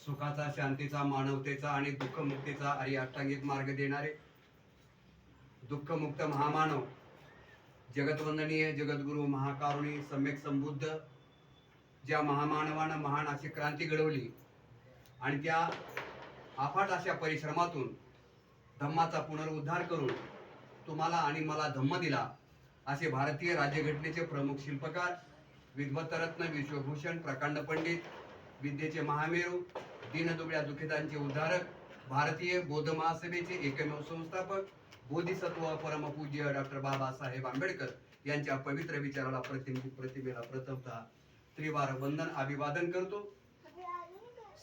सुखाचा शांतीचा मानवतेचा आणि दुःखमुक्तीचा आणि अष्टांगिक मार्ग देणारे दुःखमुक्त महामानव जगतवंदनीय जगद्गुरु महाकारुणी सम्यक संबुद्ध ज्या महामानवानं महान अशी क्रांती घडवली आणि त्या अफाट अशा परिश्रमातून धम्माचा पुनरुद्धार करून तुम्हाला आणि मला धम्म दिला असे भारतीय राज्यघटनेचे प्रमुख शिल्पकार विद्वत्तरत्न विश्वभूषण प्रकांड पंडित विद्येचे महामेरू दीनदुबळ्या दुखितांचे उद्धारक भारतीय बौद्ध महासभेचे एकमेव संस्थापक बोधिसत्व परमपूज्य डॉक्टर बाबासाहेब आंबेडकर यांच्या पवित्र विचाराला प्रतिम प्रतिमेला प्रथमतः त्रिवार वंदन अभिवादन करतो.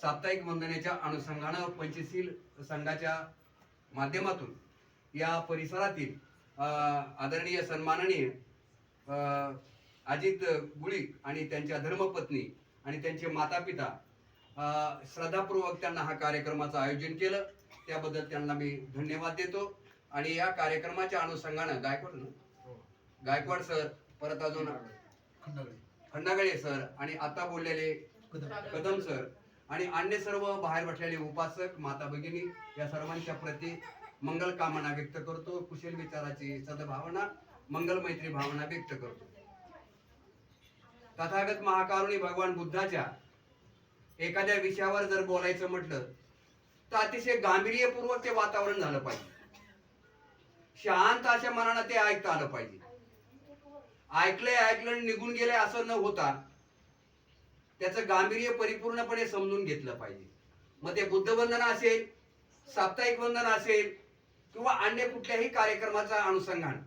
साप्ताहिक वंदनेच्या अनुषंगानं पंचशील संघाच्या माध्यमातून या परिसरातील आदरणीय सन्माननीय अजित गुळी आणि त्यांच्या धर्मपत्नी आणि त्यांचे माता पिता श्रद्धापूर्वक त्यांना हा कार्यक्रमाचं आयोजन केलं. त्याबद्दल त्यांना मी धन्यवाद देतो. आणि या कार्यक्रमाच्या अनुषंगानं गायकवाड ना? गायकवाड सर परत अजून खंडागळे. सर आणि आता बोललेले कदम सर आणि अन्य सर्व बाहेर बसलेले उपासक माता भगिनी या सर्वांच्या प्रती मंगल कामना व्यक्त करतो. कुशल विचाराची सद्भावना मंगल मैत्री भावना व्यक्त करतो. तथागत महाकारुणी भगवान बुद्धाच्या एखाद्या विषयावर जर बोलायचं म्हटलं तर अतिशय गांभीर्यपूर्वक ते वातावरण झालं पाहिजे. शांत अशा मनानं ते ऐकता आलं पाहिजे. ऐकलंय ऐकलं आणि निघून गेलंय असं न होता त्याचं गांभीर्य परिपूर्णपणे समजून घेतलं पाहिजे. मग ते बुद्धवंदन असेल साप्ताहिक वंदन असेल किंवा अन्य कुठल्याही कार्यक्रमाचा अनुसंधान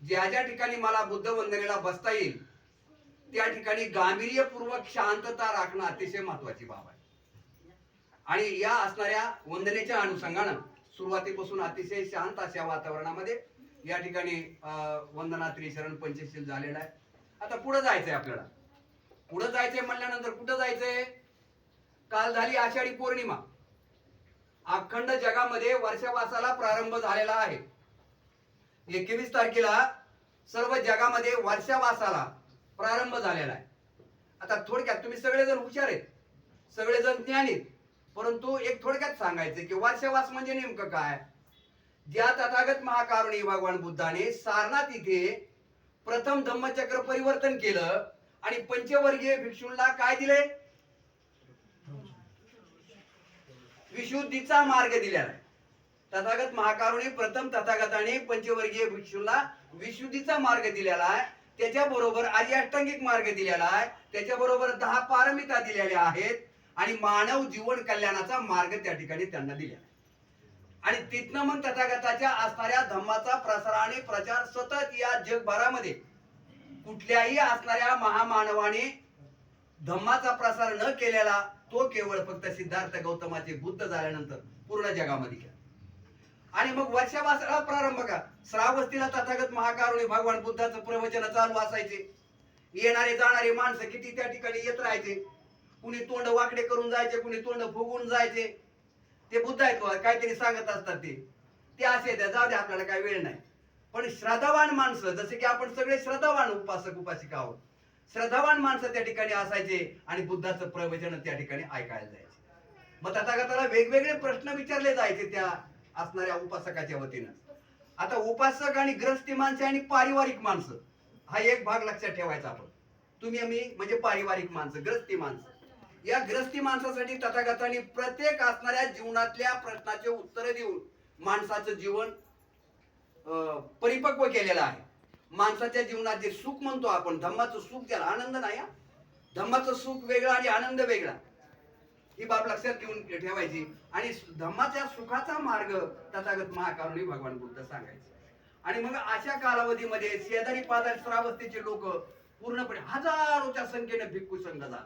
ज्या ज्या ठिकाणी मला बुद्ध वंदनेला बसता येईल त्या ठिकाणी गांभीर्यपूर्वक शांतता राखणं अतिशय महत्वाची बाब आहे. आणि या असणाऱ्या वंदनेच्या अनुषंगानं सुरुवातीपासून अतिशय शांत अशा वातावरणामध्ये या ठिकाणी वंदना त्रिशरण पंचशील झालेला आहे. आता पुढे जायचंय आपल्याला. पुढे जायचंय म्हणल्यानंतर कुठं जायचंय? काल झाली आषाढी पौर्णिमा. अखंड जगामध्ये वर्षावासाला प्रारंभ झालेला आहे. एकवीस तारखेला सर्व जगामध्ये वर्षावासाला प्रारंभ झालेला आहे. आता थोडक्यात तुम्ही सगळेजण हुशार आहेत. सगळेजण ज्ञानीत परंतु एक थोडक्यात सांगायचं की वर्षवास म्हणजे नेमकं काय? ज्या तथागत महाकारुणी भगवान बुद्धाने सारनाथ इथे प्रथम धम्मचक्र परिवर्तन केलं आणि पंचवर्गीय भिक्षूंना काय दिले? विशुद्धीचा मार्ग दिलेला आहे. तथागत महाकारुणी प्रथम तथागताने पंचवर्गीय भिक्षूंना विशुद्धीचा मार्ग दिलेला आहे. त्याच्याबरोबर आर्य अष्टांगिक मार्ग दिलेला आहे. त्याच्याबरोबर दहा पारमिता दिलेल्या आहेत. आणि मानव जीवन कल्याणाचा मार्ग त्या ठिकाणी त्यांना दिलेला आहे. आणि तिथनं मग तथागताच्या असणाऱ्या धम्माचा प्रसार आणि प्रचार सतत या जगभरामध्ये कुठल्याही असणाऱ्या महामानवाने धम्माचा प्रसार न केलेला तो केवळ फक्त सिद्धार्थ गौतमाचे बुद्ध झाल्यानंतर पूर्ण जगामध्ये केला. आणि मग वर्षावासाला प्रारंभ का श्रावस्तीला तथागत महाकारुणी भगवान बुद्धाचं प्रवचन चालू असायचे. येणारे जाणारे माणसं किती त्या ठिकाणी येत राहायचे? कुणी तोंड वाकडे करून जायचे कुणी तोंड फुगून जायचे. ते बुद्ध आहेत काहीतरी सांगत असतात ते. ते असे द्या जाऊ द्या आपल्याला काय वेळ नाही. पण श्रद्धावान माणसं जसे की आपण सगळे श्रद्धावान उपासक उपासिका आहोत. श्रद्धावान माणसं त्या ठिकाणी असायचे आणि बुद्धाचं प्रवचन त्या ठिकाणी ऐकायला जायचे. मग तथागताला वेगवेगळे प्रश्न विचारले जायचे त्या असणाऱ्या उपासकाच्या वतीनं. आता उपासक आणि ग्रस्ती माणसे आणि पारिवारिक माणसं हा एक भाग लक्षात ठेवायचा आपण. तुम्ही मी म्हणजे पारिवारिक माणसं ग्रस्ती माणसं. या ग्रस्ती माणसासाठी तथागतांनी प्रत्येक असणाऱ्या जीवनातल्या प्रश्नाचे उत्तर देऊन माणसाचं जीवन परिपक्व केलेलं आहे. माणसाच्या जीवनात जे सुख म्हणतो आपण धम्माचं सुख ज्याला आनंद नाही हा. धम्माचं सुख वेगळं आणि आनंद वेगळा. ही बाब लक्षात घेऊन ठेवायची. आणि धम्माच्या सुखाचा मार्ग तथागत महाकारुणी भगवान बुद्ध सांगायचे. आणि मग अशा कालावधीमध्ये शेजारी पाजारी श्रावस्तीचे लोक पूर्णपणे हजारोच्या संख्येने भिक्खू संघ झाला.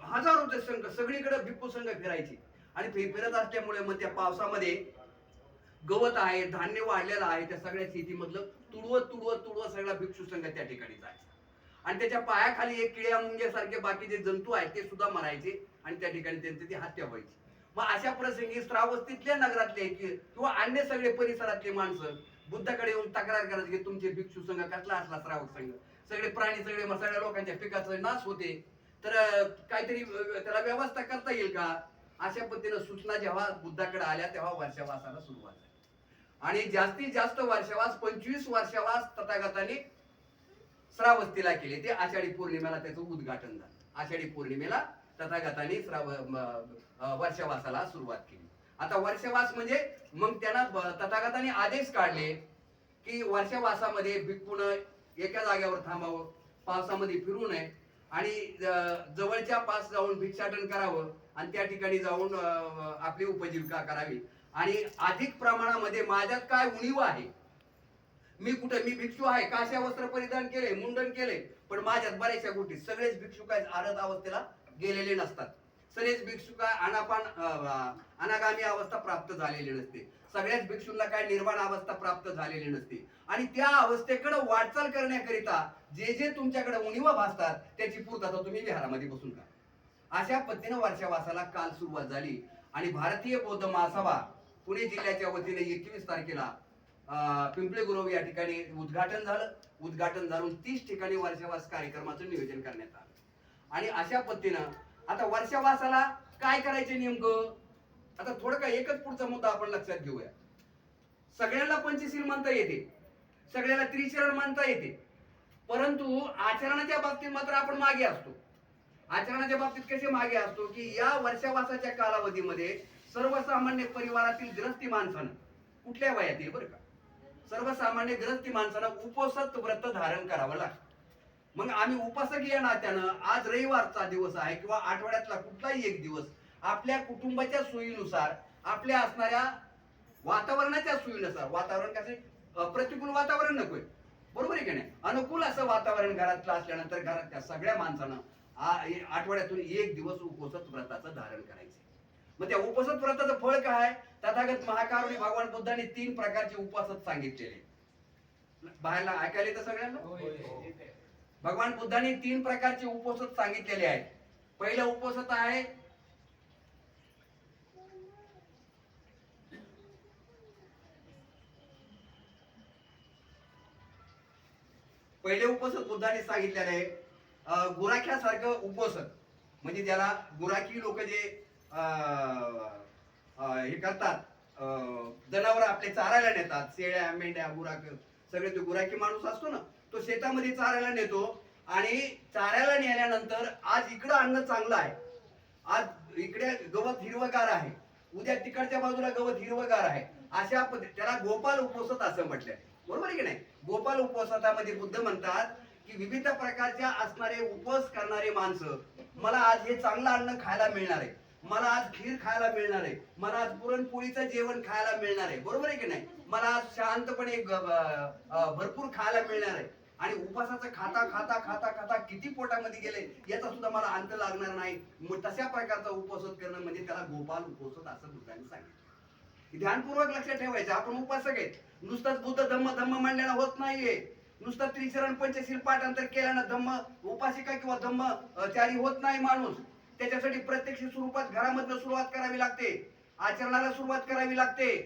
हजारोचे संघ सगळीकडे भिक्खू संघ फिरायचे. आणि फिरत असल्यामुळे मग त्या पावसामध्ये गवत आहे धान्य वाढलेलं आहे त्या सगळ्या शेतीमधलं तुडवत तुडवत तुडवत सगळा भिक्षू संघ त्या ठिकाणी जायचा. आणि त्याच्या पायाखाली एक किड्या मुंग्यासारखे बाकीचे जंतू आहेत ते सुद्धा मरायचे. आणि त्या ठिकाणी त्यांची ती हत्या व्हायची. मग अशा प्रसंगी श्रावस्तीतल्या नगरातले किंवा अन्य सगळे परिसरातले माणसं बुद्धाकडे येऊन तक्रार करायची की तुमचे भिक्षू संघ कसला असला श्रावक संघ? सगळे प्राणी सगळे सगळ्या लोकांच्या पिकाचा नाश होते. तर काहीतरी त्याला व्यवस्था करता येईल का? अशा पद्धतीनं सूचना जेव्हा बुद्धाकडे आल्या तेव्हा वर्षावासाला सुरुवात झाली. आणि जास्तीत जास्त वर्षावास पंचवीस वर्षावास तथागताने श्रावस्तीला केले. ते आषाढी पौर्णिमेला त्याचं उद्घाटन झालं. आषाढी पौर्णिमेला तथागतांनी वर्षवासाला सुरुवात केली. आता वर्षवास म्हणजे मग त्यांना तथागतांनी आदेश काढले की वर्षवासामध्ये नये एका जागेवर थांबावं पावसामध्ये फिरू नये आणि जवळच्या पास जाऊन भिक्षाटन करावं आणि त्या ठिकाणी जाऊन आपली उपजीविका करावी. आणि अधिक प्रमाणामध्ये माझ्यात काय उणीव आहे? मी कुठे मी भिक्षू आहे काश्या वस्त्र परिधान केले मुंडन केले पण माझ्यात बऱ्याचशा गोष्टी सगळेच भिक्षू काय आरत अवस्थेला गेलेले नसतात. सगळेच भिक्षू काय अनापान अनागामी अवस्था प्राप्त झालेली नसते. सगळ्याच भिक्षूंना काय निर्वाण अवस्था प्राप्त झालेली नसते. आणि त्या अवस्थेकडे वाटचाल करण्याकरिता जे जे तुमच्याकडे उणीवा भासतात त्याची पूर्तता तुम्ही विहारामध्ये बसून का अशा पद्धतीनं वर्षावासाला काल सुरुवात झाली. आणि भारतीय बौद्ध महासभा पुणे जिल्ह्याच्या वतीने एकवीस तारखेला पिंपळे गुरव या ठिकाणी उद्घाटन झालं. उद्घाटन झालून तीस ठिकाणी वर्षावास कार्यक्रमाचं नियोजन करण्यात आलं. आणि अशा पद्धतीनं आता वर्षावासाला काय करायचे नेमकं? आता थोडं का एकच पुढचा मुद्दा आपण लक्षात घेऊया. सगळ्यांना पंचशील म्हणता येते. सगळ्याला त्रिचरण म्हणता येते. परंतु आचरणाच्या बाबतीत मात्र आपण मागे असतो. आचरणाच्या बाबतीत कसे मागे असतो की या वर्षावासाच्या कालावधीमध्ये सर्वसामान्य परिवारातील ग्रस्ती माणसानं कुठल्या वयातील बरं का? सर्वसामान्य ग्रस्ती माणसानं उपोसत व्रत धारण करावं लागतं. मग आम्ही उपासक या नात्यानं आज रविवारचा दिवस आहे किंवा आठवड्यातला कुठलाही एक दिवस. आपल्या कुटुंबाच्या सोयीनुसार आपल्या असणाऱ्या वातावरणाच्या सोयीनुसार वातावरण कसे? प्रतिकूल वातावरण नकोय बरोबर आहे की नाही? अनुकूल असं वातावरण घरातलं असल्यानंतर घरातल्या सगळ्या माणसानं आठवड्यातून एक दिवस उपोसत व्रताचं धारण करायचं मग त्या उपसत व्रताचं फळ काय तथागत महाकारुणी भगवान बुद्धाने तीन प्रकारचे उपासत सांगितलेले. बाहेरला ऐकायला येतं सगळ्यांना? भगवान बुद्धाने तीन प्रकारचे उपोषित सांगितलेले आहेत. पहिलं उपोषित आहे पहिले उपोषित बुद्धाने सांगितलेले आहे गुराख्यासारखं उपोषण म्हणजे ज्याला गुराखी लोक जे हे करतात जनावर आपले चारायला नेतात शेळ्या मेंढ्या गुराख सगळे तो गुराखी माणूस असतो ना तो शेतामध्ये चारायला नेतो आणि चारायला नेल्यानंतर आज इकडं अन्न चांगलं आहे. आज इकडे गवत हिरवगार आहे. उद्या तिकडच्या बाजूला गवत हिरवगार आहे. अशा पद्धती त्याला गोपाल उपोषित असं म्हटलंय. बरोबर आहे की नाही? गोपाल उपवासामध्ये बुद्ध म्हणतात की विविध प्रकारच्या असणारे उपवास करणारे माणसं मला आज हे चांगलं अन्न खायला मिळणार आहे. मला आज खीर खायला मिळणार आहे. मला आज पुरणपोळीचं जेवण खायला मिळणार आहे. बरोबर आहे की नाही? मला आज शांतपणे भरपूर खायला मिळणार आहे. आणि उपासाचं खाता खाता खाता खाता किती पोटामध्ये गेले याचा सुद्धा मला अंत लागणार नाही. मग तशा प्रकारचा उपवास करणं म्हणजे त्याला गोपाल उपवास असं बुद्धाने सांगितलं. ध्यानपूर्वक लक्षात ठेवायचं. आपण उपासक आहेत. नुसतंच बुद्ध धम्म धम्म मांडल्यानं होत नाहीये. नुसतं त्रिचरण पंचशील पाठांतर केल्यानं धम्म उपासिका किंवा धम्म अं, चारी होत नाही माणूस. त्याच्यासाठी प्रत्यक्ष स्वरूपात घरामधनं सुरुवात करावी लागते. आचरणाला सुरुवात करावी लागते.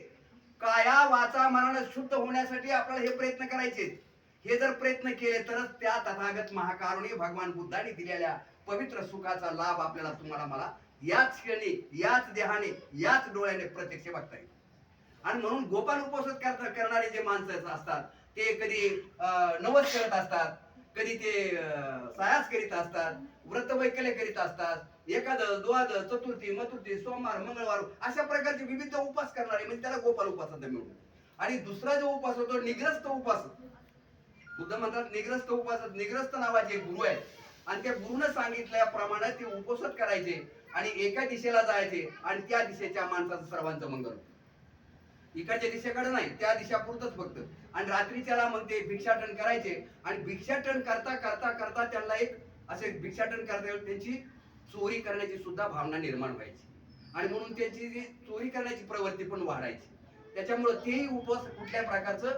काया वाचा मनानं शुद्ध होण्यासाठी आपल्याला हे प्रयत्न करायचे हे जर प्रयत्न केले तरच त्या तथागत महाकारुणी भगवान बुद्धाने दिलेल्या पवित्र सुखाचा लाभ आपल्याला तुम्हाला मला याच क्षणी याच देहाने याच डोळ्याने प्रत्यक्ष बघता येईल. आणि म्हणून गोपाल उपवास करणारे जे माणसं असतात ते कधी नवस करत असतात कधी ते सायास करीत असतात व्रत वैकल्य करीत असतात एखादं द्वादश चतुर्थी मथुर्थी सोमवार मंगळवार अशा प्रकारचे विविध उपास करणारे म्हणजे त्याला गोपाल उपास मिळून आणि दुसरा जो उपास होतो निग्रस्त उपास बुद्ध म्हणतात निग्रस्त उपासत निग्रस्त नावाचे गुरु आहेत. आणि त्या गुरुनं सांगितल्याप्रमाणे ते उपोषित करायचे आणि एका दिशेला जायचे आणि त्या दिशेच्या माणसाचं सर्वांचं मंगल. इकडच्या दिशेकडे नाही त्या दिशापुरतच फक्त. आणि रात्रीच्याला मग ते भिक्षाटन करायचे आणि भिक्षाटन करता करता करता त्यांना एक असे भिक्षाटन करता त्यांची चोरी करण्याची सुद्धा भावना निर्माण व्हायची. आणि म्हणून त्यांची जी चोरी करण्याची प्रवृत्ती पण वाढायची. त्याच्यामुळे तेही उपवास कुठल्या प्रकारचं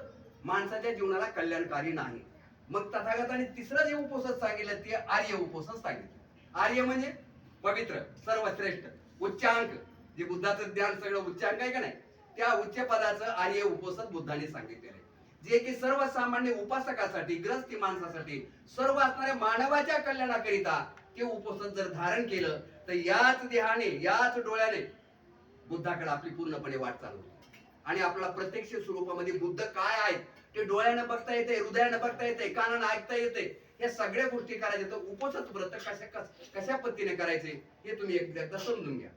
माणसाच्या जीवनाला कल्याणकारी नाही. मग तथागताने तिसरं जे उपोषण सांगितलं ते आर्य उपोषण सांगितलं. आर्य म्हणजे पवित्र सर्वश्रेष्ठ उच्चांक. जे बुद्धाचं ज्ञान सगळं उच्चांक आहे का नाही? त्या उच्च पदाचं आर्य उपोषण बुद्धाने सांगितलेलं आहे. जे की सर्वसामान्य उपासकासाठी ग्रस्ती माणसासाठी सर्व असणाऱ्या मानवाच्या कल्याणाकरिता ते उपोषण जर धारण केलं तर याच देहाने याच डोळ्याने बुद्धाकडे आपली पूर्णपणे वाट चालू आणि आपला प्रत्यक्ष स्वरूपामध्ये बुद्ध काय आहेत ते डोळ्यानं बघता येते हृदयानं बघता येते कानानं ऐकता येते या सगळ्या गोष्टी करायच्या तर उपोषित व्रत कशा कशा पद्धतीने करायचे हे तुम्ही एकदा समजून घ्या.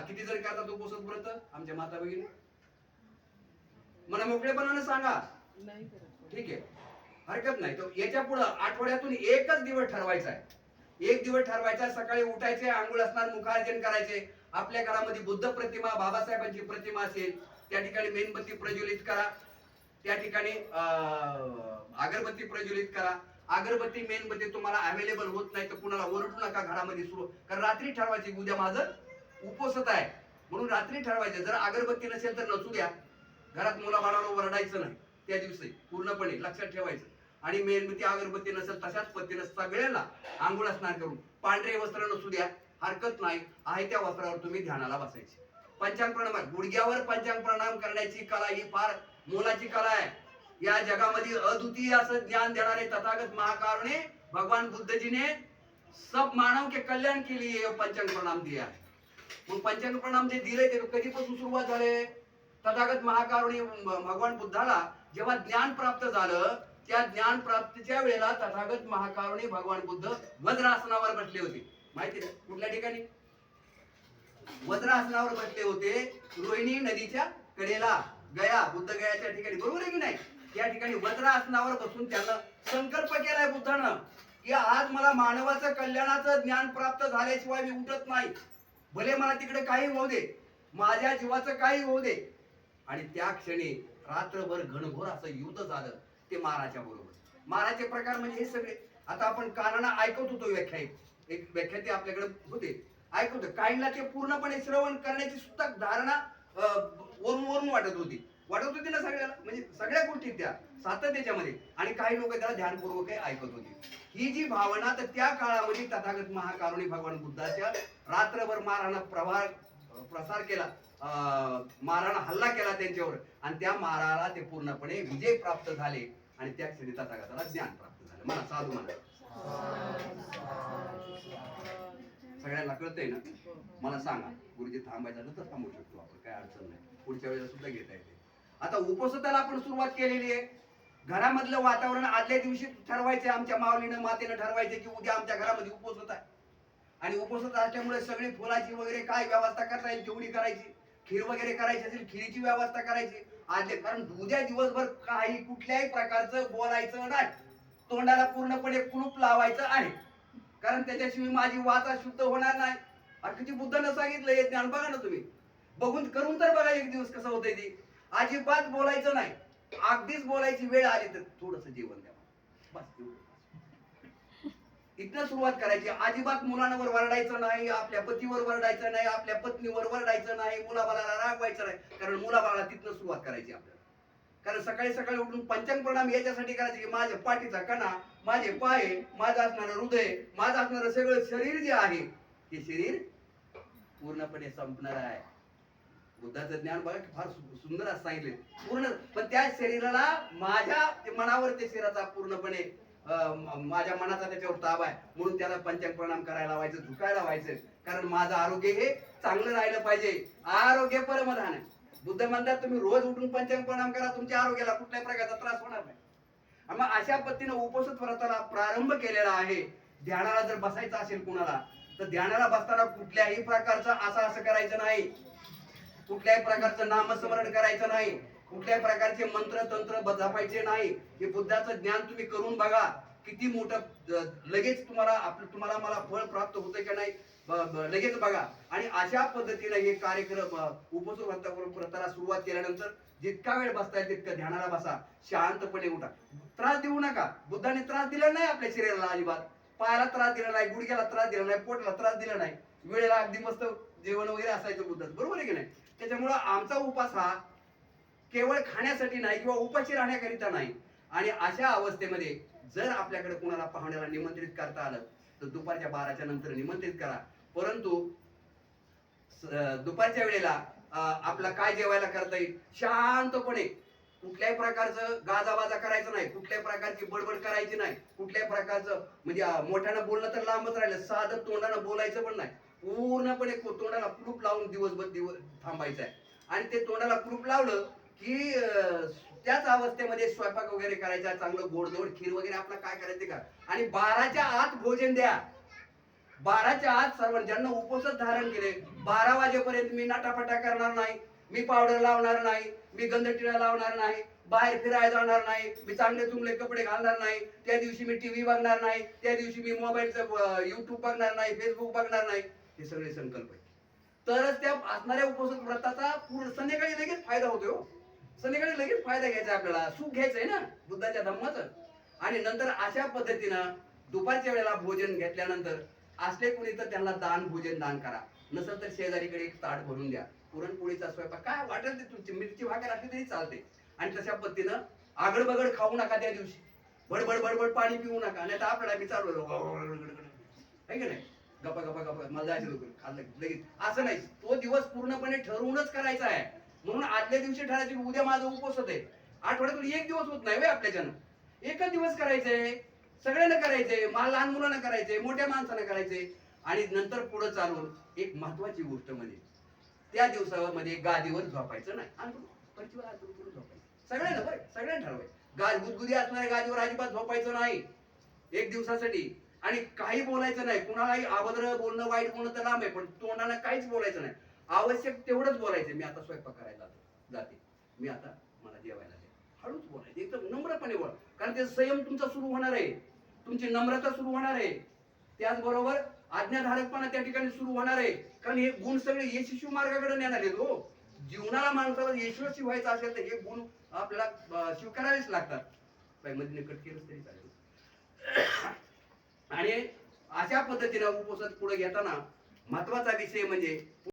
किती जण करतात उपोषित व्रत? आमच्या माता भगिनी? मला मोकळेपणानं सांगा. ठीक आहे. हरकत नाही. तर याच्या पुढं आठवड्यातून एकच दिवस ठरवायचा आहे. एक दिवस ठरवायचा सकाळी उठायचे आंघोळ असणार मुखार्जन करायचे. आपल्या घरामध्ये बुद्ध प्रतिमा बाबासाहेबांची प्रतिमा असेल त्या ठिकाणी मेणबत्ती प्रज्वलित करा. त्या ठिकाणी अं, अगरबत्ती प्रज्वलित करा. अगरबत्ती मेणबत्ती तुम्हाला अवेलेबल होत नाही तर कुणाला ओरडू नका घरामध्ये सुरू. कारण रात्री ठरवायची उद्या माझं उपोसत आहे. म्हणून रात्री ठरवायचं. जर अगरबत्ती नसेल तर नसू द्या. घरात मुलाबाळाला ओरडायचं नाही त्या दिवशी. पूर्णपणे लक्षात ठेवायचं. आणि मेणबत्ती अगरबत्ती नसेल तशाच पद्धतीनं सगळ्याला आंघोळ स्नान करून. पांढरे वस्त्र नसू द्या. हरकत नाही. आहे त्या वस्त्रावर तुम्ही ध्यानाला बसायचे. पंचांग प्रणाम. गुडघ्यावर पंचांग प्रणाम करण्याची कला ही फार मोलाची कला आहे. या जगामध्ये अद्वितीय असं ज्ञान देणारे तथागत महाकारणे भगवान बुद्धजीने सब मानव के कल्याण के लिए पंचांग प्रणाम दिया है मग पंचांग प्रणाम जे दिले ते कधीपासून सुरुवात झाले? तथागत महाकारुणी भगवान बुद्धाला जेव्हा ज्ञान प्राप्त झालं त्या ज्ञान प्राप्तीच्या वेळेला तथागत महाकारुणी भगवान बुद्ध वज्रासनावर बसले होते. माहिती कुठल्या ठिकाणी? वज्रासनावर बसले होते रोहिणी नदीच्या कडेला. गया बुद्ध गयाच्या ठिकाणी. बरोबर आहे की नाही? या ठिकाणी वज्रासनावर बसून त्यानं संकल्प केलाय बुद्धानं की आज मला मानवाचं कल्याणाचं ज्ञान प्राप्त झाल्याशिवाय मी उठत नाही. भले मला तिकडे काही होऊ दे माझ्या जीवाचं काही होऊ दे. आणि त्या क्षणी रात्रभर घनघोर असं युद्ध झालं ते महाराजा बरोबर. महाराजचे प्रकार म्हणजे हे सगळे. आता आपण कानानं ऐकत होतो व्याख्या एक. एक व्याख्या ते आपल्याकडे होते. ऐकत काहींना ते पूर्णपणे श्रवण करण्याची सुद्धा धारणा वरून वरून वाटत होती. वाटत होती ना सगळ्याला? म्हणजे सगळ्या गोष्टी त्या सातत्याच्यामध्ये. आणि काही लोक त्याला ध्यानपूर्वक ऐकत होती. ही जी भावना तर त्या काळामध्ये तथागत महाकारुणी भगवान बुद्धाच्या रात्रभर महाराणा प्रभार प्रसार केला. अं, हल्ला केला त्यांच्यावर. आणि त्या माराला ते पूर्णपणे विजय प्राप्त झाले. आणि त्या क्षणी तथागताला ज्ञान प्राप्त झालं. मला साधू म्हणा. सगळ्यांना कळतंय ना? मला सांगा गुरुजी थांबायचं तर थांबू शकतो आपण काय अडचण नाही. पुढच्या वेळेला सुद्धा घेता येते. आता उपसताला आपण सुरुवात केलेली आहे. घरामधलं वातावरण आदल्या दिवशी ठरवायचे आमच्या माऊलीनं मातेनं ठरवायचे की उद्या आमच्या घरामध्ये उपसत आहे. आणि उपसत असल्यामुळे सगळी फुलाची वगैरे काय व्यवस्था करता येईल तेवढी करायची? खीर वगैरे करायची असेल खिरीची व्यवस्था करायची. आदल्या कारण उद्या दिवसभर काही कुठल्याही प्रकारचं बोलायचं नाही. तोंडाला पूर्णपणे कुलूप लावायचं आहे. कारण त्याच्याशिवाय माझी वाचा शुद्ध होणार नाही. अरे किती बुद्धानं सांगितलं हे ज्ञान बघा ना तुम्ही. बघून करून तर बघा एक दिवस कसं होतंय ते. अजिबात बोलायचं नाही. अगदीच बोलायची वेळ आली तर थोडस जेवण द्या. बस इथनं सुरुवात करायची. अजिबात मुलांवर वरडायचं नाही आपल्या पतीवर वरडायचं नाही आपल्या पत्नीवर वरडायचं नाही मुलाबाळाला रागवायचं नाही. कारण मुलाबाळाला तिथनं सुरुवात करायची आपल्याला. कारण सकाळी सकाळी उठून पंचांग प्रणाम याच्यासाठी करायचे की माझ्या पाठीचा कणा माझे पाय माझं असणारं हृदय माझं असणारं सगळं शरीर जे आहे ते शरीर पूर्णपणे संपणार आहे. बुद्धाचं ज्ञान बघा की फार सुंदर असं सांगितले पूर्ण पण त्या शरीराला माझ्या ते मनावर त्या शरीराचा पूर्णपणे अं, माझ्या मनाचा त्याच्यावर ताब आहे. म्हणून त्याला पंचांग प्रणाम करायला व्हायचं झुकायला व्हायचं कारण माझं आरोग्य हे चांगलं राहिलं पाहिजे. आरोग्य परमधान आहे. बुद्ध म्हणतात तुम्ही रोज उठून पंचांग प्रणाम करा तुमच्या आरोग्याला कुठल्याही प्रकारचा त्रास होणार नाही. मग अशा पद्धतीने उपसत व्रताला प्रारंभ केलेला आहे. ध्यानाला जर बसायचं असेल कुणाला तर ध्यानाला बसताना कुठल्याही प्रकारचं असं असं करायचं नाही. कुठल्याही प्रकारचं नामस्मरण करायचं नाही. कुठल्याही प्रकारचे मंत्र तंत्र जपायचे नाही. हे बुद्धाचं ज्ञान तुम्ही करून बघा. किती मोठं लगेच तुम्हाला आपलं तुम्हाला मला फळ प्राप्त होतं की नाही लगेच बघा. आणि अशा पद्धतीने हे कार्यक्रम उपसू व्रताला सुरुवात केल्यानंतर जितका वेळ बसताय तितकं ध्यानाला बसा. शांतपणे उठा. त्रास देऊ नका. बुद्धाने त्रास दिला नाही आपल्या शरीराला अजिबात. पायाला त्रास दिला नाही गुडघ्याला त्रास दिला नाही पोटाला त्रास दिला नाही. वेळेला अगदी मस्त जेवण वगैरे असायचं बुद्ध बरोबर आहे की नाही? त्याच्यामुळं आमचा उपास हा केवळ खाण्यासाठी नाही किंवा उपाशी राहण्याकरिता नाही. आणि अशा अवस्थेमध्ये जर आपल्याकडे कुणाला पाहुण्याला निमंत्रित करता आलं तर दुपारच्या बाराच्या नंतर निमंत्रित करा. परंतु दुपारच्या वेळेला आपला काय जेवायला करता येईल? शांतपणे. कुठल्याही प्रकारचं गाजाबाजा करायचं नाही. कुठल्याही प्रकारची बडबड करायची नाही. कुठल्याही प्रकारचं म्हणजे मोठ्यानं बोलणं तर लांबच राहिलं. साधं तोंडानं बोलायचं पण नाही. पूर्णपणे तोंडाला कुलूप लावून दिवसभर दिवस थांबायचं आहे आणि ते तोंडाला कुलूप लावलं की त्याच अवस्थेमध्ये स्वयंपाक वगैरे करायचा चांगलं गोडधोड खीर वगैरे आपलं काय करायचं का आणि बाराच्या आत भोजन द्या. बाराच्या आत सर्व ज्यांना उपवासच धारण केले. बारा वाजेपर्यंत मी नाटाफटा करणार नाही. मी पावडर लावणार नाही. मी गंधटिळा लावणार नाही. बाहेर फिरायला जाणार नाही. मी चांगले चुंगले कपडे घालणार नाही. त्या दिवशी मी टीव्ही बघणार नाही. त्या दिवशी मी मोबाईलचं युट्यूब बघणार नाही. फेसबुक बघणार नाही. हे सगळे संकल्प आहे तरच त्या असणाऱ्या उपवास व्रताचा पूर्ण संध्याकाळी लगेच फायदा होतो हो. संध्याकाळी लगेच फायदा घ्यायचा आपल्याला. सुख घ्यायचं आहे ना बुद्धाच्या धम्माचं. आणि नंतर अशा पद्धतीनं दुपारच्या वेळेला भोजन घेतल्यानंतर असले कोणी तर त्यांना दान भोजन दान करा. नसेल तर शेजारीकडे एक ताट भरून द्या. पुरणपोळीचा स्वयंपाक काय वाटेल ते तुमची? मिरची भाकर असली तरी चालते. आणि तशा पद्धतीनं आगड बगड खाऊ नका त्या दिवशी. बडबड बडबड पाणी पिऊ नका. नाही तर आपल्याला मी चालू आहे की नाही? गप्पा गप्पा गप्पा. मला जायचं खाल्लं लगेच. असं नाही. तो दिवस पूर्णपणे ठरवूनच करायचा आहे. म्हणून आदल्या दिवशी ठरायचं की उद्या माझा उपवास होते आठवड्यातून एक दिवस होत नाही वे आपल्याच्यानं. एकच दिवस करायचंय. सगळ्यांना करायचंय. मला लहान मुलांना करायचंय मोठ्या माणसांना करायचंय. आणि नंतर पुढे चालून एक महत्वाची गोष्ट म्हणजे त्या दिवसामध्ये गादीवर झोपायचं नाही. झोपायचं. सगळ्यांना बरं सगळ्यांना ठरवाय गाद गुदगुदी असणाऱ्या गादीवर अजिबात झोपायचं नाही. एक दिवसासाठी. आणि काही बोलायचं नाही. कुणालाही अभद्र बोलणं वाईट बोलणं तर लांब आहे पण तोंडाला काहीच बोलायचं नाही. आवश्यक तेवढंच बोलायचं. मी आता स्वयंपाक करायला जाते. मी आता मला जेवायला दे. हळूच बोलायचं. एकदम नम्रपणे बोला. कारण ते संयम तुमचा सुरू होणार आहे. तुमची नम्रता सुरू होणार आहे. त्याचबरोबर आज्ञाधारकपणा त्या ठिकाणी सुरू होणार आहे. कारण हे गुण सगळे यशस्वी मार्गाकडे नेणार आहेत हो. जीवनाला माणसाला यशस्वी व्हायचं असेल तर हे गुण आपल्याला स्वीकारावेच लागतात. मध्ये कट केलं तरी चालेल. आणि अशा पद्धतीने उपवासात पुढे घेताना महत्त्वाचा विषय म्हणजे